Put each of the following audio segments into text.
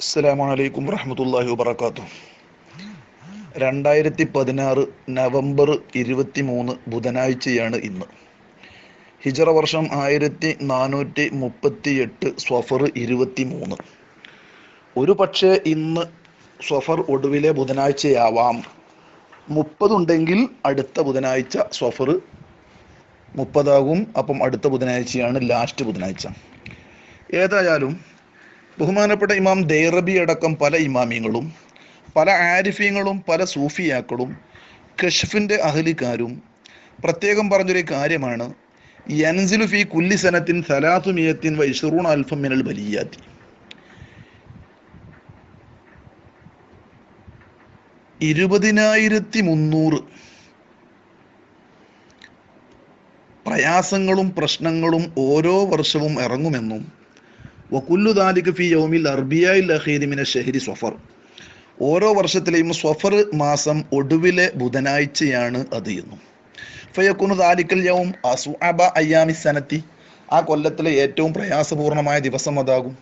അസ്സലാമു അലൈക്കും വറഹമത്തല്ലാഹി വബർക്കാത്തു രണ്ടായിരത്തി പതിനാറ് നവംബർ ഇരുപത്തി മൂന്ന് ബുധനാഴ്ചയാണ് ഇന്ന്. ഹിജറ വർഷം ആയിരത്തി നാനൂറ്റി മുപ്പത്തി എട്ട് സ്വഫർ ഇരുപത്തി മൂന്ന് ഒരു പക്ഷേ ഇന്ന് സ്വഫർ ഒടുവിലെ ബുധനാഴ്ചയാവാം. മുപ്പതുണ്ടെങ്കിൽ അടുത്ത ബുധനാഴ്ച സ്വഫർ മുപ്പതാകും. അപ്പം അടുത്ത ബുധനാഴ്ചയാണ് ലാസ്റ്റ് ബുധനാഴ്ച. ഏതായാലും ബഹുമാനപ്പെട്ട ഇമാം ദൈറബി അടക്കം പല ഇമാമിങ്ങളും പല ആരിഫ്യങ്ങളും പല സൂഫിയാക്കളും കഷ്ഫിന്റെ അഹലിക്കാരും പ്രത്യേകം പറഞ്ഞൊരു കാര്യമാണ്. യൻസിലു ഫി കുല്ലി സനത്തിൻ സലാത്തു മിയത്തിൻ വൈഷറൂൺ അൽഫം മിനൽ ബലിയാത്തി. ഇരുപതിനായിരത്തി മുന്നൂറ് പ്രയാസങ്ങളും പ്രശ്നങ്ങളും ഓരോ വർഷവും ഇറങ്ങുമെന്നും വക്കുല്ലു ദാലിക ഫി യൗമിൽ അർബിയായിൽ അഖീരിമിന ഷഹരി സ്വഫർ ഓരോ വർഷത്തിലെയും സ്വഫർ മാസം ഒടുവിലെ ബുധനാഴ്ചയാണ് അത് എന്നും. ഫയക്കുനു ദാലിക്കൽ യൗം അസുഅബ അയ്യാമി സനത്തി. ആ കൊല്ലത്തിലെ ഏറ്റവും പ്രയാസപൂർണമായ ദിവസം അതാകും.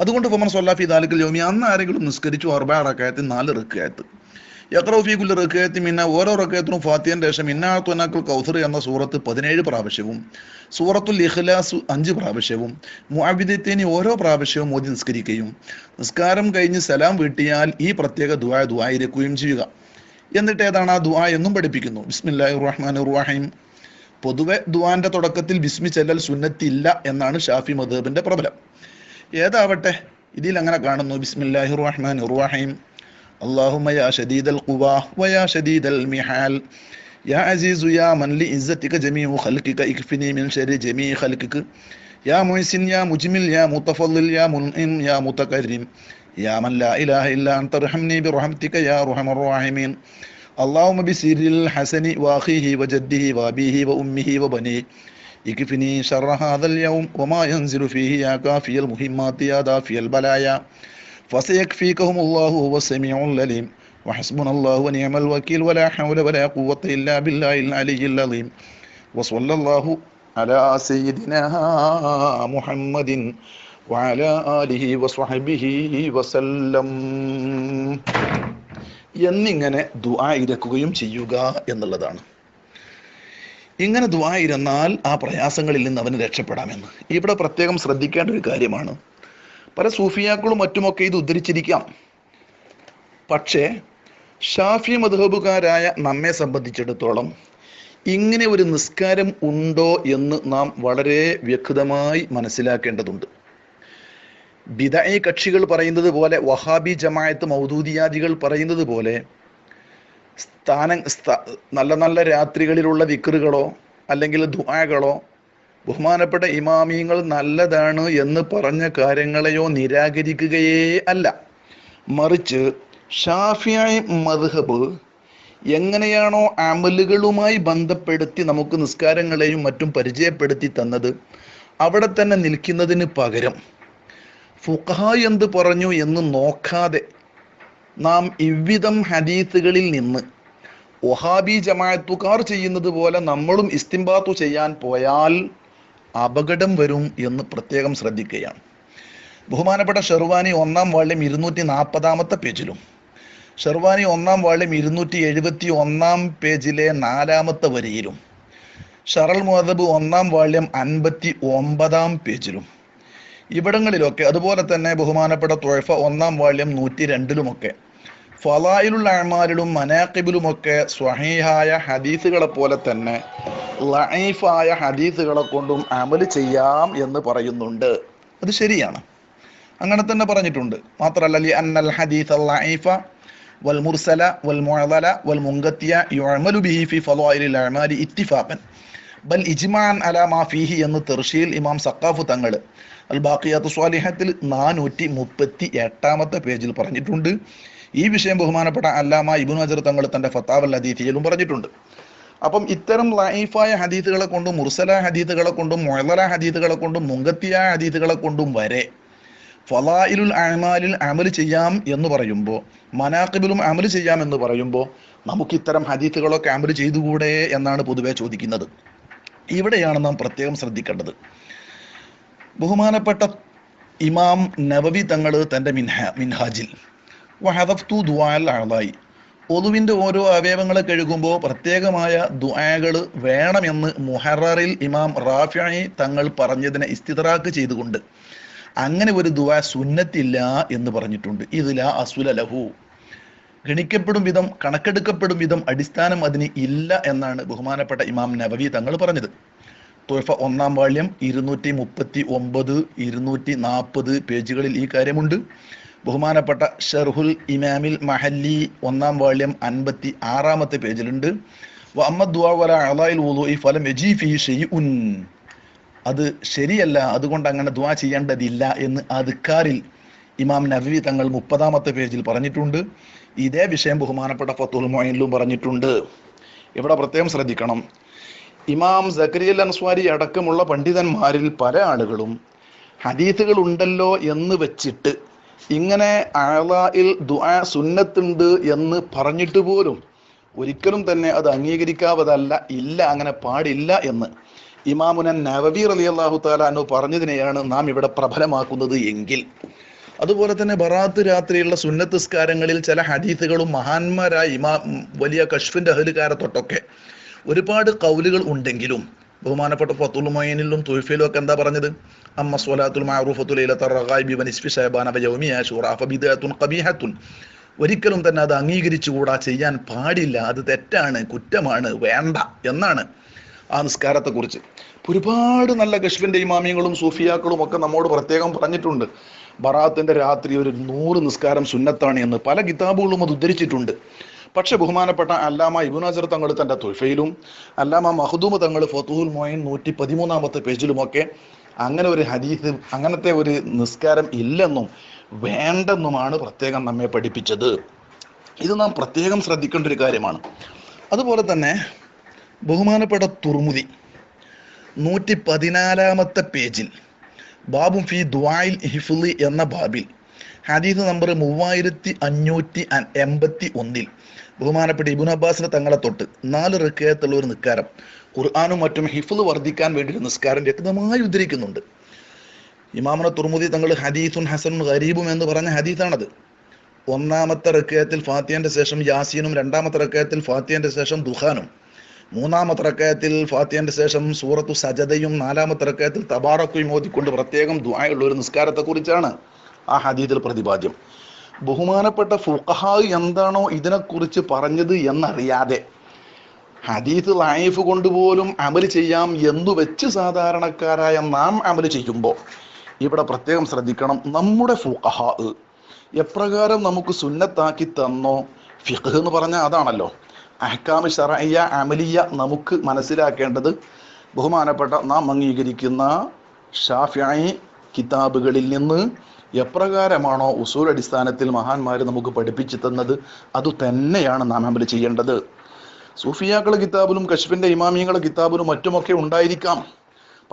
അതുകൊണ്ട് ഫമൻ സൊല്ലാഫി ദാലിക്കൽ യൗമി അന്ന് ആരെങ്കിലും നിസ്കരിച്ചു അർബ റക്കായത്തിൽ നാല് റക്കായത്ത്. യക്രൗഫി റക്കയത്തി മിന്ന ഓരോ റക്കയത്തിനും ഫാത്തിയന്റെ ശേഷം ഇന്നാത്തുനാക്കുൽ കൗസർ എന്ന സൂറത്ത് പതിനേഴ് പ്രാവശ്യവും സൂറത്തുൽ ഇഖ്ലാസ് അഞ്ച് പ്രാവശ്യവും മുഅബിദത്തേനി ഓരോ പ്രാവശ്യവും മോദി നിസ്കരിക്കുകയും നിസ്കാരം കഴിഞ്ഞ് സലാം വീട്ടിയാൽ ഈ പ്രത്യേക ദുആ ദുആയിരിക്കുകയും ചെയ്യുക. എന്നിട്ട് ഏതാണ് ആ ദുആ എന്നും പഠിപ്പിക്കുന്നു. ബിസ്മില്ലാഹി റഹ്മാൻ റഹീം പൊതുവെ ദുആന്റെ തുടക്കത്തിൽ ബിസ്മി ചെല്ലൽ സുന്നത്തില്ല എന്നാണ് ഷാഫി മദ്ഹബിന്റെ പ്രബലം. ഏതാവട്ടെ? ഇതിൽ അങ്ങനെ കാണുന്നു. ബിസ്മില്ലാഹി റഹ്മാൻ റഹീം اللهم يا شديد القوى ويا شديد المحال. يا عزيز يا من لعزتك جميع خلقك اكفني من شر جميع خلقك. يا محسن يا مجمل يا متفضل يا منعم يا متكرم. يا من لا إله إلا أنت ارحمني برحمتك يا أرحم الراحمين. اللهم بسر الحسن وأخيه وجده وأبيه وأمه وبنيه. اكفني شر هذا اليوم وما ينزل فيه يا كافي المهمات يا دافي البلايا. فسيكفيكهم الله هو السميع العليم وحسبنا الله ونعم الوكيل ولا حول ولا قوة إلا بالله العلي العظيم وصلى الله على سيدنا محمد وعلى آله وصحبه وسلم എന്നിങ്ങനെ ദുആ ഇരക്കുകയും ചെയ്യുക എന്നുള്ളതാണ് ഇങ്ങനെ ദുആ ഇരുന്നാൽ ആ പ്രയാസങ്ങളിൽ നിന്ന് അവന് രക്ഷപ്പെടാമെന്ന് ഇവിടെ പ്രത്യേകം ശ്രദ്ധിക്കേണ്ട ഒരു കാര്യമാണ് പല സൂഫിയാക്കളും മറ്റുമൊക്കെ ഇത് ഉദ്ധരിച്ചിരിക്കാം. പക്ഷേ ഷാഫി മധുഹബുകാരായ നമ്മെ സംബന്ധിച്ചിടത്തോളം ഇങ്ങനെ ഒരു നിസ്കാരം ഉണ്ടോ എന്ന് നാം വളരെ വ്യക്തമായി മനസ്സിലാക്കേണ്ടതുണ്ട്. ബിദായി കക്ഷികൾ പറയുന്നത് പോലെ വഹാബി ജമായത്ത് മൗദൂദിയാദികൾ പറയുന്നത് പോലെ സ്ഥാന നല്ല നല്ല രാത്രികളിലുള്ള വിക്രുകളോ അല്ലെങ്കിൽ ദുആകളോ ബഹുമാനപ്പെട്ട ഇമാമിയങ്ങൾ നല്ലതാണ് എന്ന് പറഞ്ഞ കാര്യങ്ങളെയോ നിരാകരിക്കുകയേ അല്ല. മറിച്ച് ഷാഫിയായി മദ്ഹബ് എങ്ങനെയാണോ അമലുകളുമായി ബന്ധപ്പെടുത്തി നമുക്ക് നിസ്കാരങ്ങളെയും മറ്റും പരിചയപ്പെടുത്തി തന്നത് അവിടെ തന്നെ നിൽക്കുന്നതിന് പകരം ഫുഖ എന്ത് പറഞ്ഞു എന്ന് നോക്കാതെ നാം ഇവിധം ഹദീസുകളിൽ നിന്ന് ഒഹാബി ജമാഅത്തുകാർ ചെയ്യുന്നത് പോലെ നമ്മളും ഇസ്തിംബാത്തു ചെയ്യാൻ പോയാൽ അപകടം വരും എന്ന് പ്രത്യേകം ശ്രദ്ധിക്കുകയാണ്. ബഹുമാനപ്പെട്ട ഷെർവാനി ഒന്നാം വാള്യം ഇരുന്നൂറ്റി നാൽപ്പതാമത്തെ പേജിലും ഷെർവാനി ഒന്നാം വാള്യം ഇരുന്നൂറ്റി എഴുപത്തി ഒന്നാം പേജിലെ നാലാമത്തെ വരിയിലും ഷറൽ മുഹദബ് ഒന്നാം വാള്യം അൻപത്തി ഒമ്പതാം പേജിലും ഇവിടങ്ങളിലൊക്കെ അതുപോലെ തന്നെ ബഹുമാനപ്പെട്ട തൊഴഫ ഒന്നാം വാള്യം നൂറ്റി രണ്ടിലുമൊക്കെ ഫലായിലുള്ള മനാക്കിബിലും ഒക്കെ സ്വഹീഹായ ഹദീസുകളെ പോലെ തന്നെ ലൈഫായ ഹദീസുകളെ കൊണ്ടും അമൽ ചെയ്യാം എന്ന് പറയുന്നുണ്ട്. അത് ശരിയാണ്. അങ്ങനെ തന്നെ പറഞ്ഞിട്ടുണ്ട്. മാത്രല്ല ലി ഹദീസ് വൽ മുർസല വൽ മുഅദല വൽ മുങ്കത്തിയ യുഅമലു ബിഹി ഫി ഫളായിലിൽ ഇത്തിഫാഖൻ. ബൽ ഇജ്മാൻ അലാ മാ ഫീഹി എന്ന് തെർഷിയിൽ ഇമാം സഖാഫ് തങ്ങൾ അൽ ബാഖിയത്തു സ്വാലിഹത്തിൽ നാനൂറ്റി മുപ്പത്തി എട്ടാമത്തെ പേജിൽ പറഞ്ഞിട്ടുണ്ട്. ഈ വിഷയം ബഹുമാനപ്പെട്ട അല്ലാമ ഇബുൻ അജർ തങ്ങൾ തന്റെ ഫത്താവൽ ഹദീഥിയിലും പറഞ്ഞിട്ടുണ്ട്. അപ്പം ഇത്തരം ലൈഫായ ഹദീത്തുകളെ കൊണ്ടും മുർസല ഹദീത്തുകളെ കൊണ്ടും മൊഴല ഹദീത്തുകളെ കൊണ്ടും മുങ്കത്തിയായ ഹദീത്തുകളെ കൊണ്ടും വരെ ഫലായിലുൽ അമാലിൽ അമൽ ചെയ്യാം എന്ന് പറയുമ്പോൾ മനാക്കിബിലും അമൽ ചെയ്യാം എന്ന് പറയുമ്പോൾ നമുക്ക് ഇത്തരം ഹദീത്തുകളൊക്കെ അമൽ ചെയ്തുകൂടെ എന്നാണ് പൊതുവെ ചോദിക്കുന്നത്. ഇവിടെയാണ് നാം പ്രത്യേകം ശ്രദ്ധിക്കേണ്ടത്. ബഹുമാനപ്പെട്ട ഇമാം നവവി തങ്ങൾ തന്റെ മിൻഹ മിൻഹാജിൽ വഹദഫ്തു ദുആൽ ഒതുവിന്റെ ഓരോ അവയവങ്ങളെ കഴുകുമ്പോൾ പ്രത്യേകമായ ദുആകൾ വേണമെന്ന് മുഹററിൽ ഇമാം റാഫിയായി തങ്ങൾ പറഞ്ഞതിനെ ഇസ്തിതറാക്ക് ചെയ്തുകൊണ്ട്. അങ്ങനെ ഒരു ദുആ സുന്നത്തില്ല എന്ന് പറഞ്ഞിട്ടുണ്ട്. ഇതില അസുല ലഹു. ഗണിക്കപ്പെടും വിധം കണക്കെടുക്കപ്പെടും വിധം അടിസ്ഥാനം അതിന് ഇല്ല എന്നാണ് ബഹുമാനപ്പെട്ട ഇമാം നബവി തങ്ങൾ പറഞ്ഞത്. തുഴഫ ഒന്നാം വാള്യം ഇരുന്നൂറ്റി മുപ്പത്തി ഒമ്പത് ഇരുന്നൂറ്റി നാൽപ്പത് പേജുകളിൽ ഈ കാര്യമുണ്ട്. ബഹുമാനപ്പെട്ട ഷെർഹുൽ ഇമാമിൽ മഹല്ലി ഒന്നാം വാള്യം അൻപത്തി ആറാമത്തെ പേജിലുണ്ട്. ഫലം അത് ശരിയല്ല അതുകൊണ്ട് അങ്ങനെ ദുവാ ചെയ്യേണ്ടതില്ല എന്ന് അദ്ക്കാറിൽ ഇമാം നബി തങ്ങൾ മുപ്പതാമത്തെ പേജിൽ പറഞ്ഞിട്ടുണ്ട്. ഇതേ വിഷയം ബഹുമാനപ്പെട്ട ഫത്തുൽ മൊയിനിലും പറഞ്ഞിട്ടുണ്ട്. ഇവിടെ പ്രത്യേകം ശ്രദ്ധിക്കണം. ഇമാം സക്രിയൽ അൻസ്വാരി അടക്കമുള്ള പണ്ഡിതന്മാരിൽ പല ആളുകളും ഹദീസുകൾ ഉണ്ടല്ലോ എന്ന് വെച്ചിട്ട് ഇങ്ങനെ അളയിൽ ദുആ സുന്നത്തുണ്ട് എന്ന് പറഞ്ഞിട്ട് പോലും ഒരിക്കലും തന്നെ അത് അംഗീകരിക്കാവതല്ല ഇല്ല അങ്ങനെ പാടില്ല എന്ന്. ഇമാമുനൻ നവബീർ അലി അള്ളാഹു താലാനു പറഞ്ഞതിനെയാണ് നാം ഇവിടെ പ്രബലമാക്കുന്നത് എങ്കിൽ. അതുപോലെ തന്നെ ബറാത്ത് രാത്രിയുള്ള സുന്നത്തിസ്കാരങ്ങളിൽ ചില ഹദീസുകളും മഹാന്മാരായ ഇമാ വലിയ കഷ്ഫിന്റെ അഹലുകാരെ തൊട്ടൊക്കെ ഒരുപാട് കൗലുകൾ ഉണ്ടെങ്കിലും ബഹുമാനപ്പെട്ട ഫത്തുൽ തുഫയിലും ഒക്കെ എന്താ പറഞ്ഞത്? അമ്മ സ്വലാത്തുൽ ഖബീഹത്തുൻ. ഒരിക്കലും തന്നെ അത് അംഗീകരിച്ചുകൂടാ ചെയ്യാൻ പാടില്ല. അത് തെറ്റാണ് കുറ്റമാണ് വേണ്ട എന്നാണ് ആ നിസ്കാരത്തെക്കുറിച്ച്. ഒരുപാട് നല്ല കശ്മിന്റെ ഇമാമിയങ്ങളും സൂഫിയാക്കളും ഒക്കെ നമ്മോട് പ്രത്യേകം പറഞ്ഞിട്ടുണ്ട്. ബറാത്തിന്റെ രാത്രി ഒരു നൂറ് നിസ്കാരം സുന്നത്താണ് എന്ന്. പല കിതാബുകളും അത് ഉദ്ധരിച്ചിട്ടുണ്ട്. പക്ഷെ ബഹുമാനപ്പെട്ട അല്ലാമ ഇബുനാസർ തങ്ങൾ തന്റെ തുൽഫയിലും അല്ലാമ മഹദൂമ് തങ്ങൾ ഫത്തുഹുൽ മോയിൻ നൂറ്റി പതിമൂന്നാമത്തെ പേജിലുമൊക്കെ അങ്ങനെ ഒരു ഹദീസ് അങ്ങനത്തെ ഒരു നിസ്കാരം ഇല്ലെന്നും വേണ്ടെന്നുമാണ് പ്രത്യേകം നമ്മെ പഠിപ്പിച്ചത്. ഇത് നാം പ്രത്യേകം ശ്രദ്ധിക്കേണ്ട ഒരു കാര്യമാണ്. അതുപോലെ തന്നെ ബഹുമാനപ്പെട്ട തുർമുദി നൂറ്റി പതിനാലാമത്തെ പേജിൽ ബാബു ഫി ദ്വായിൽ ഹിഫുലി എന്ന ബാബിൽ ഹദീസ് നമ്പർ മൂവായിരത്തി അഞ്ഞൂറ്റി എൺപത്തി ഒന്നിൽ. ബഹുമാനപ്പെട്ട ഇബുൻ അബ്ബാസിന്റെ തങ്ങളെ തൊട്ട് നാല് റിക്കയത്തുള്ള ഒരു നിസ്കാരം. ഖുർആാനും മറ്റും ഹിഫുൽ വർദ്ധിക്കാൻ വേണ്ടി ഒരു നിസ്കാരം വ്യക്തമായി ഉദ്ധരിക്കുന്നുണ്ട്. ഇമാമന തുർമുദി തങ്ങൾ ഹദീസുൻ ഹസനും ഗരീബും എന്ന് പറഞ്ഞ ഹദീസാണത്. ഒന്നാമത്തെ റക്കയത്തിൽ ഫാത്തിയന്റെ ശേഷം യാസീനും രണ്ടാമത്തെ റക്കയത്തിൽ ഫാത്തിയന്റെ ശേഷം ദുഹാനും മൂന്നാമത്തെ റക്കയത്തിൽ ഫാത്തിയന്റെ ശേഷം സൂറത്തു സജതയും നാലാമത്തെ റക്കയത്തിൽ തബാറക്കും ഓതിക്കൊണ്ട് പ്രത്യേകം ദുആയുള്ള ഒരു നിസ്കാരത്തെ കുറിച്ചാണ് ആ ഹദീദിൽ പ്രതിപാദ്യം. ബഹുമാനപ്പെട്ട ഫുഖഹ എന്താണോ ഇതിനെക്കുറിച്ച് പറഞ്ഞത് എന്നറിയാതെ ഹദീസ് ലൈഫ് കൊണ്ടുപോലും അമൽ ചെയ്യാം എന്ന് വെച്ച് സാധാരണക്കാരായ നാം അമൽ ചെയ്യുമ്പോൾ ഇവിടെ പ്രത്യേകം ശ്രദ്ധിക്കണം നമ്മുടെ ഫുഖഹ എപ്രകാരം നമുക്ക് സുന്നത്താക്കി തന്നോ? ഫിഖ് എന്ന് പറഞ്ഞാൽ അതാണല്ലോ. അഹ്കാമ് ഷറയ്യ അമലിയ നമുക്ക് മനസ്സിലാക്കേണ്ടത് ബഹുമാനപ്പെട്ട നാം അംഗീകരിക്കുന്ന ഷാഫിയായി കിതാബുകളിൽ നിന്ന് എപ്രകാരമാണോ ഉസൂൽ അടിസ്ഥാനത്തിൽ മഹാന്മാർ നമുക്ക് പഠിപ്പിച്ചു തന്നത്? അത് തന്നെയാണ് നാം അമൽ ചെയ്യേണ്ടത്. സൂഫിയാക്കളെ കിതാബിലും കശ്മിന്റെ ഇമാമിയങ്ങളെ കിതാബിലും മറ്റുമൊക്കെ ഉണ്ടായിരിക്കാം.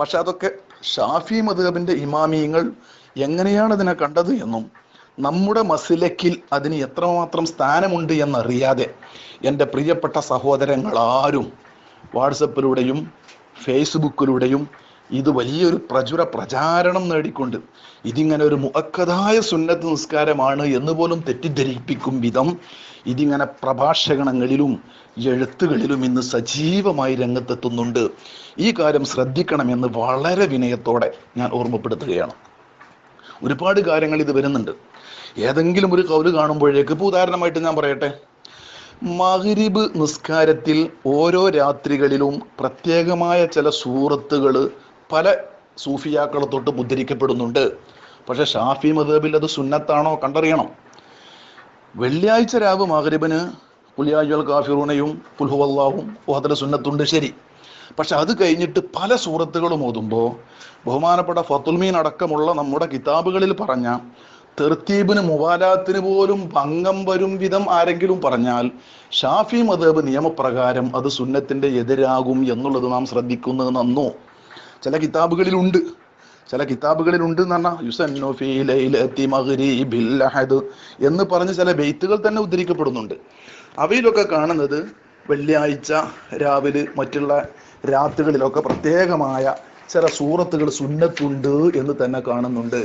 പക്ഷെ അതൊക്കെ ഷാഫി മധുഹബിന്റെ ഇമാമിയങ്ങൾ എങ്ങനെയാണ് ഇതിനെ കണ്ടത് എന്നും നമ്മുടെ മസിലക്കിൽ അതിന് എത്രമാത്രം സ്ഥാനമുണ്ട് എന്നറിയാതെ എന്റെ പ്രിയപ്പെട്ട സഹോദരങ്ങൾ ആരും വാട്സപ്പിലൂടെയും ഫേസ്ബുക്കിലൂടെയും ഇത് വലിയൊരു പ്രചുര പ്രചാരണം നേടിക്കൊണ്ട് ഇതിങ്ങനെ ഒരു മുഖക്കഥായ സുന്നത്ത് നിസ്കാരമാണ് എന്ന് പോലും തെറ്റിദ്ധരിപ്പിക്കും വിധം ഇതിങ്ങനെ പ്രഭാഷകണങ്ങളിലും എഴുത്തുകളിലും ഇന്ന് സജീവമായി രംഗത്തെത്തുന്നുണ്ട്. ഈ കാര്യം ശ്രദ്ധിക്കണമെന്ന് വളരെ വിനയത്തോടെ ഞാൻ ഓർമ്മപ്പെടുത്തുകയാണ്. ഒരുപാട് കാര്യങ്ങൾ ഇത് വരുന്നുണ്ട്. ഏതെങ്കിലും ഒരു കൗൽ കാണുമ്പോഴേക്ക് ഇപ്പോൾ ഉദാഹരണമായിട്ട് ഞാൻ പറയട്ടെ മഗ്രിബ് നിസ്കാരത്തിൽ ഓരോ രാത്രികളിലും പ്രത്യേകമായ ചില സൂറത്തുകൾ പല സൂഫിയാക്കളെ തൊട്ട് മുദ്രിക്കപ്പെടുന്നുണ്ട് പക്ഷെ ഷാഫി മദബിൽ അത് സുന്നത്താണോ കണ്ടറിയണം. വെള്ളിയാഴ്ച രാവ് മഹരിബന് പുലിയാജുൽ കാഫിറൂണയും പുൽഹുവല്ലാവും അതിൽ സുന്നത്തുണ്ട് ശരി. പക്ഷെ അത് കഴിഞ്ഞിട്ട് പല സൂറത്തുകളും ഓതുമ്പോൾ ബഹുമാനപ്പെട്ട ഫത്തുൽമീൻ അടക്കമുള്ള നമ്മുടെ കിതാബുകളിൽ പറഞ്ഞ തെർത്തീബിന് മുവാലാത്തിന് പോലും ഭംഗം വരും വിധം ആരെങ്കിലും പറഞ്ഞാൽ ഷാഫി മദേബ് നിയമപ്രകാരം അത് സുന്നത്തിന്റെ എതിരാകും എന്നുള്ളത് നാം ശ്രദ്ധിക്കുന്നത് നന്നോ? ചില കിതാബുകളിലുണ്ട്. ചില കിതാബുകളിലുണ്ട് എന്ന് പറഞ്ഞാൽ എന്ന് പറഞ്ഞ് ചില ബെയ്ത്തുകൾ തന്നെ ഉദ്ധരിക്കപ്പെടുന്നുണ്ട്. അവയിലൊക്കെ കാണുന്നത് വെള്ളിയാഴ്ച രാവിലെ മറ്റുള്ള രാത്രികളിലൊക്കെ പ്രത്യേകമായ ചില സൂറത്തുകൾ സുന്നത്തുണ്ട് എന്ന് തന്നെ കാണുന്നുണ്ട്.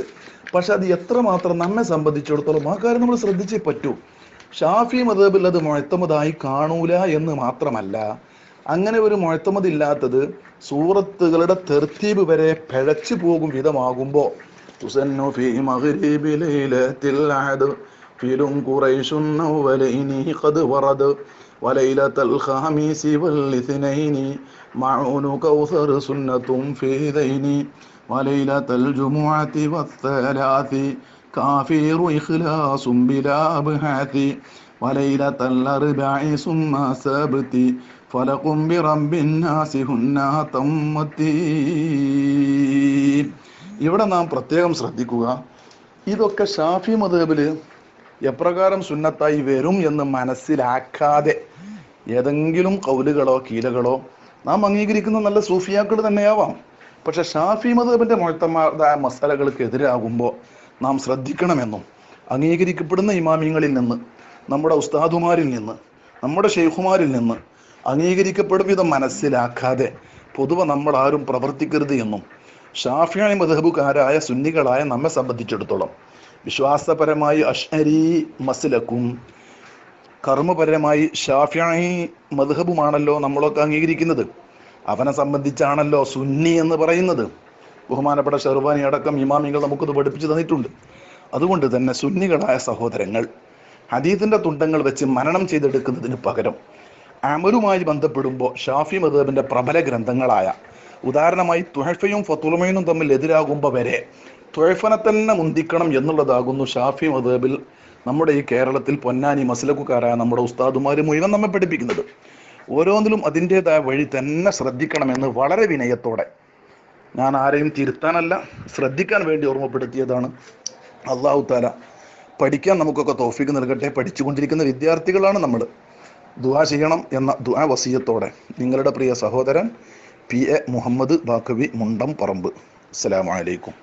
പക്ഷെ അത് എത്രമാത്രം നമ്മെ സംബന്ധിച്ചിടത്തോളം ആ കാര്യം നമ്മൾ ശ്രദ്ധിച്ചേ പറ്റൂ. ഷാഫി മതബിൽ അത് മുഴത്തമതായി കാണൂല എന്ന് മാത്രമല്ല അങ്ങനെ ഒരു മുഴത്തമത് ഇല്ലാത്തത് സൂറത്തുകളുടെ തെർത്തീബ് വരെ പിഴച്ചു പോകും വിധമാകുമ്പോൾ തുസന്നു ഫീ മഗ്രിബി ലൈലത്തിൽ അഹദ് ഫിലും ഖുറൈശുൻ അവലൈനി ഖദ് വറദ് وليلة الخميس والاثنين معون كوثر سنة في ذيني وليلة الجمعة والثلاث كافر إخلاص بلا أبحاث وليلة الأربع ثم سبت ഫലകും ഇവിടെ നാം പ്രത്യേകം ശ്രദ്ധിക്കുക ഇതൊക്കെ ഷാഫി മധബിൽ എപ്രകാരം സുന്നത്തായി വരും എന്ന് മനസ്സിലാക്കാതെ ഏതെങ്കിലും കൗലുകളോ കീലകളോ നാം അംഗീകരിക്കുന്ന നല്ല സൂഫിയാക്കൾ തന്നെയാവാം. പക്ഷെ ഷാഫി മധബിന്റെ മുഴത്തമാർദായ മസാലകൾക്ക് എതിരാകുമ്പോൾ നാം ശ്രദ്ധിക്കണമെന്നും അംഗീകരിക്കപ്പെടുന്ന ഇമാമിയങ്ങളിൽ നിന്ന് നമ്മുടെ ഉസ്താദുമാരിൽ നിന്ന് നമ്മുടെ ഷെയ്ഖുമാരിൽ നിന്ന് അംഗീകരിക്കപ്പെടും വിധം മനസ്സിലാക്കാതെ. പൊതുവെ നമ്മൾ ആരും പ്രവർത്തിക്കരുത് എന്നും. ഷാഫിയാണി മധബുകാരായ സുന്നികളായ നമ്മെ സംബന്ധിച്ചിടത്തോളം. വിശ്വാസപരമായി അഷ്അരി മസിലക്കും കർമ്മപരമായി ഷാഫിയായി മധുഹബുമാണല്ലോ നമ്മളൊക്കെ അംഗീകരിക്കുന്നത്. അവനെ സംബന്ധിച്ചാണല്ലോ സുന്നി എന്ന് പറയുന്നത്. ബഹുമാനപ്പെട്ട ഷെർവാനി അടക്കം ഇമാമികൾ നമുക്കത് പഠിപ്പിച്ചു തന്നിട്ടുണ്ട്. അതുകൊണ്ട് തന്നെ സുന്നികളായ സഹോദരങ്ങൾ ഹദീദിന്റെ തുണ്ടങ്ങൾ വെച്ച് മരണം ചെയ്തെടുക്കുന്നതിന് പകരം അമലുമായി ബന്ധപ്പെടുമ്പോൾ ഷാഫി മദബിന്റെ പ്രബല ഗ്രന്ഥങ്ങളായ ഉദാഹരണമായി തുഹഫയും ഫത്തുലമയും തമ്മിൽ എതിരാകുമ്പോൾ വരെ തുഴഫനെ തന്നെ മുന്തിക്കണം എന്നുള്ളതാകുന്നു ഷാഫി മദബിൽ നമ്മുടെ ഈ കേരളത്തിൽ പൊന്നാനി മസ്ലക്കുകാരായ നമ്മുടെ ഉസ്താദുമാർ മുഴുവൻ നമ്മെ പഠിപ്പിക്കുന്നത്. ഓരോന്നിലും അതിന്റെതായ വഴി തന്നെ ശ്രദ്ധിക്കണമെന്ന് വളരെ വിനയത്തോടെ ഞാൻ ആരെയും തിരുത്താനല്ല ശ്രദ്ധിക്കാൻ വേണ്ടി ഓർമ്മപ്പെടുത്തിയതാണ്. അള്ളാഹു താല പഠിക്കാൻ നമുക്കൊക്കെ തോഫിക്ക് നൽകട്ടെ പഠിച്ചുകൊണ്ടിരിക്കുന്ന വിദ്യാർത്ഥികളാണ് നമ്മൾ ദുആ ചെയ്യണം എന്ന ദുആ വസീയത്തോടെ നിങ്ങളുടെ പ്രിയ സഹോദരൻ പി എ മുഹമ്മദ് ബാക്കവി മുണ്ടം പറമ്പ്. അസ്സലാമു അലൈക്കും.